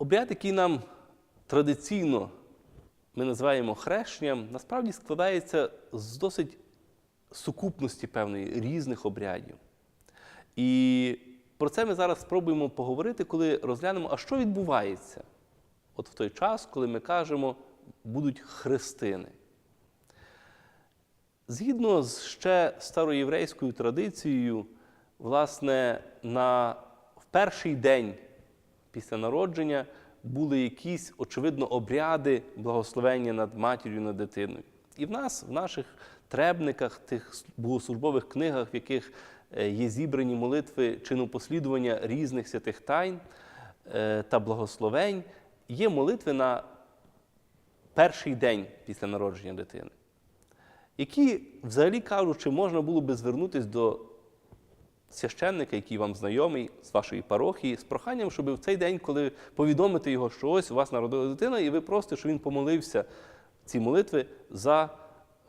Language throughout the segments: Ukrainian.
Обряд, який нам традиційно ми називаємо хрещенням, насправді складається з досить сукупності певної різних обрядів. І про це ми зараз спробуємо поговорити, коли розглянемо, а що відбувається от в той час, коли ми кажемо, будуть хрестини. Згідно з ще староєврейською традицією, власне, на, в перший день після народження були якісь, очевидно, обряди благословення над матір'ю, над дитиною. І в нас, в наших требниках, тих богослужбових книгах, в яких е, є зібрані молитви чинопослідування різних святих тайн е, та благословень, є молитви на перший день після народження дитини, які, взагалі кажучи, можна було би звернутися до священника, який вам знайомий з вашої парохії, з проханням, щоб в цей день, коли повідомити його, що ось у вас народила дитина, і ви просите, щоб він помолився ці молитви за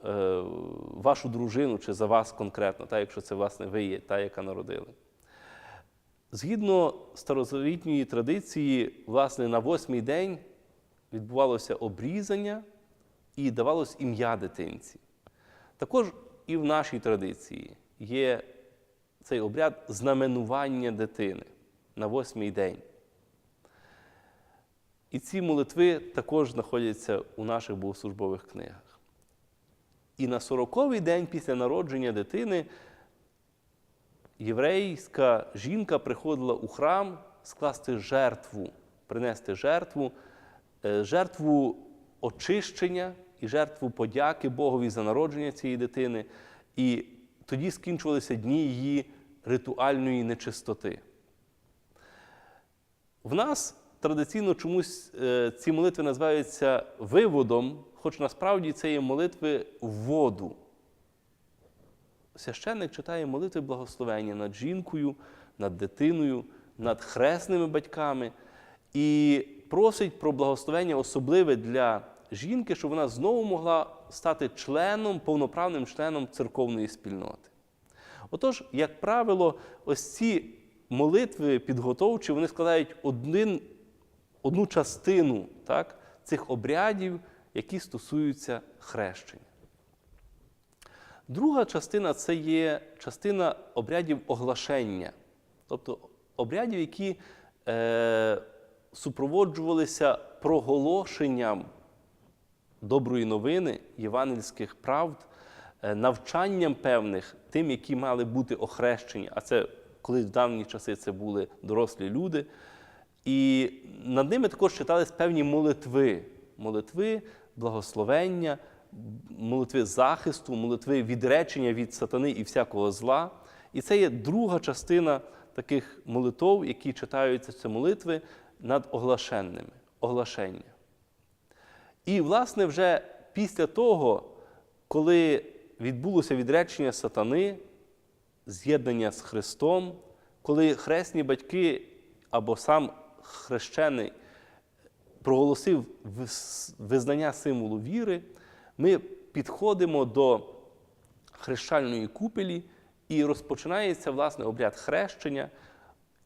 е, вашу дружину чи за вас конкретно, та, якщо це, власне, ви є та, яка народили. Згідно старозавітньої традиції, власне, на восьмий день відбувалося обрізання і давалось ім'я дитинці. Також і в нашій традиції є цей обряд знаменування дитини на восьмий день. І ці молитви також знаходяться у наших богослужбових книгах. І на сороковий день після народження дитини єврейська жінка приходила у храм скласти жертву, принести жертву, е, жертву очищення і жертву подяки Богові за народження цієї дитини. І тоді скінчувалися дні її ритуальної нечистоти. В нас традиційно чомусь е, ці молитви називаються виводом, хоч насправді це є молитви в воду. Священник читає молитви благословення над жінкою, над дитиною, над хресними батьками і просить про благословення особливе для жінки, щоб вона знову могла стати членом, повноправним членом церковної спільноти. Отож, як правило, ось ці молитви підготовчі, вони складають один, одну частину так, цих обрядів, які стосуються хрещення. Друга частина це є частина обрядів оглашення, тобто обрядів, які е, супроводжувалися проголошенням доброї новини, євангельських правд, е, навчанням певних тим, які мали бути охрещені, а це коли в давні часи це були дорослі люди. І над ними також читались певні молитви, молитви, благословення, молитви захисту, молитви відречення від сатани і всякого зла. І це є друга частина таких молитв, які читаються це молитви над оглашенними, оглашення. І, власне, вже після того, коли відбулося відречення сатани, з'єднання з Христом, коли хресні батьки або сам хрещений проголосив визнання символу віри, ми підходимо до хрещальної купелі і розпочинається власне обряд хрещення.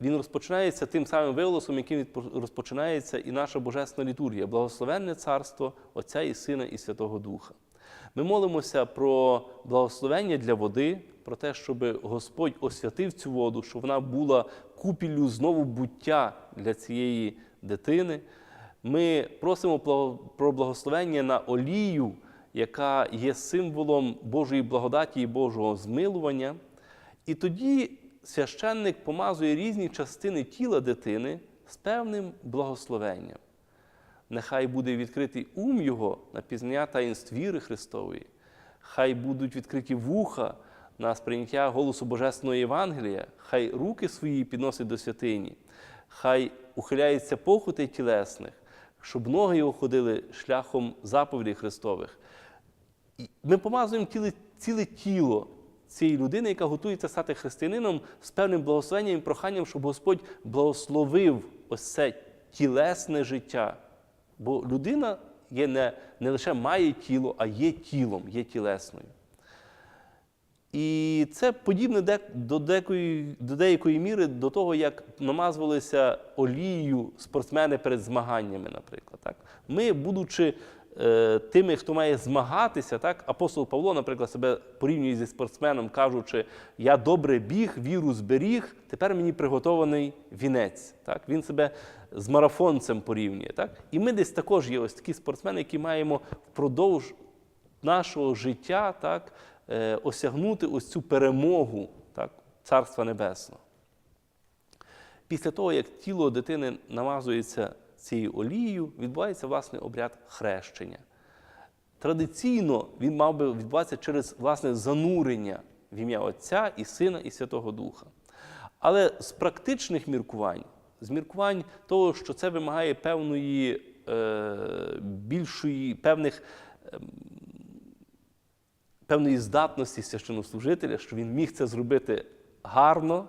Він розпочинається тим самим виголосом, яким розпочинається і наша Божественна літургія, благословенне царство Отця і Сина і Святого Духа. Ми молимося про благословення для води, про те, щоб Господь освятив цю воду, щоб вона була купіллю знову буття для цієї дитини. Ми просимо про благословення на олію, яка є символом Божої благодаті і Божого змилування. І тоді священник помазує різні частини тіла дитини з певним благословенням. Нехай буде відкритий ум Його на пізнання таїнств віри Христової, хай будуть відкриті вуха на сприйняття голосу Божественного Євангелія, хай руки свої підносить до святині, хай ухиляється похоти тілесних, щоб ноги його ходили шляхом заповідей Христових. Ми помазуємо ціле, тіло цієї людини, яка готується стати християнином з певним благословенням і проханням, щоб Господь благословив ось це тілесне життя. Бо людина є не, не лише має тіло, а є тілом, є тілесною. І це подібне до, деякої, до деякої міри до того, як намазувалися олією спортсмени перед змаганнями, наприклад. Так? Ми, будучи тими, хто має змагатися, так? апостол Павло, наприклад, себе порівнює зі спортсменом, кажучи, я добре біг, віру зберіг, тепер мені приготований вінець. Так? Він себе з марафонцем порівнює. Так? І ми десь також є ось такі спортсмени, які маємо впродовж нашого життя так, е, осягнути ось цю перемогу так, Царства Небесного. Після того, як тіло дитини намазується цією олією, відбувається власне обряд хрещення. Традиційно він мав би відбуватися через власне занурення в ім'я Отця і Сина і Святого Духа. Але з практичних міркувань, з міркувань того, що це вимагає певної е, більшої, певних певної здатності священнослужителя, що він міг це зробити гарно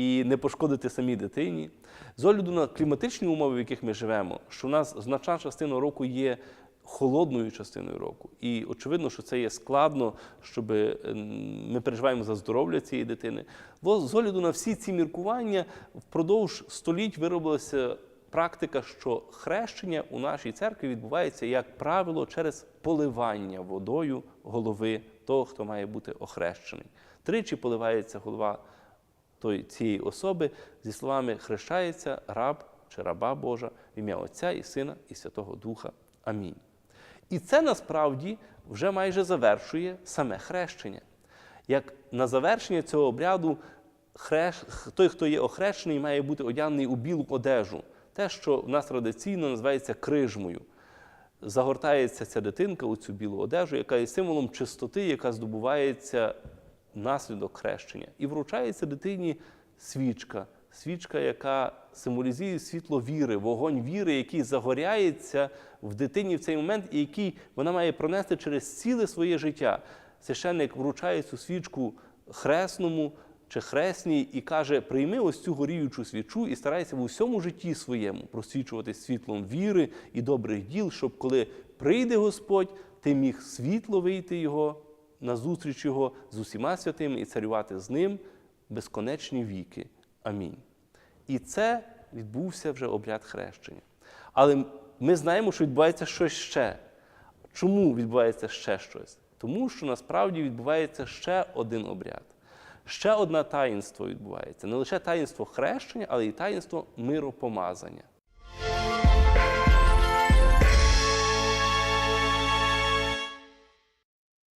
і не пошкодити самій дитині. З огляду на кліматичні умови, в яких ми живемо, що у нас значна частина року є холодною частиною року. І очевидно, що це є складно, щоб ми переживаємо за здоров'я цієї дитини. Бо з огляду на всі ці міркування впродовж століть виробилася практика, що хрещення у нашій церкві відбувається, як правило, через поливання водою голови того, хто має бути охрещений. Тричі поливається голова тої, цієї особи зі словами хрещається раб чи раба Божа в ім'я Отця і Сина і Святого Духа. Амінь. І це насправді вже майже завершує саме хрещення. Як на завершення цього обряду хрещ... той, хто є охрещений, має бути одягнений у білу одежу. Те, що в нас традиційно називається крижмою. Загортається ця дитинка у цю білу одежу, яка є символом чистоти, яка здобувається внаслідок хрещення. І вручається дитині свічка, свічка, яка символізує світло віри, вогонь віри, який загоряється в дитині в цей момент, і який вона має пронести через ціле своє життя. Священник вручає цю свічку хресному чи хресній і каже: прийми ось цю горіючу свічу і старайся в усьому житті своєму просвічувати світлом віри і добрих діл, щоб коли прийде Господь, ти міг світло вийти Його назустріч Його з усіма святими і царювати з ним безконечні віки. Амінь. І це відбувся вже обряд хрещення. Але ми знаємо, що відбувається щось ще. Чому відбувається ще щось? Тому що насправді відбувається ще один обряд. Ще одне таїнство відбувається. Не лише таїнство хрещення, але й таїнство миропомазання.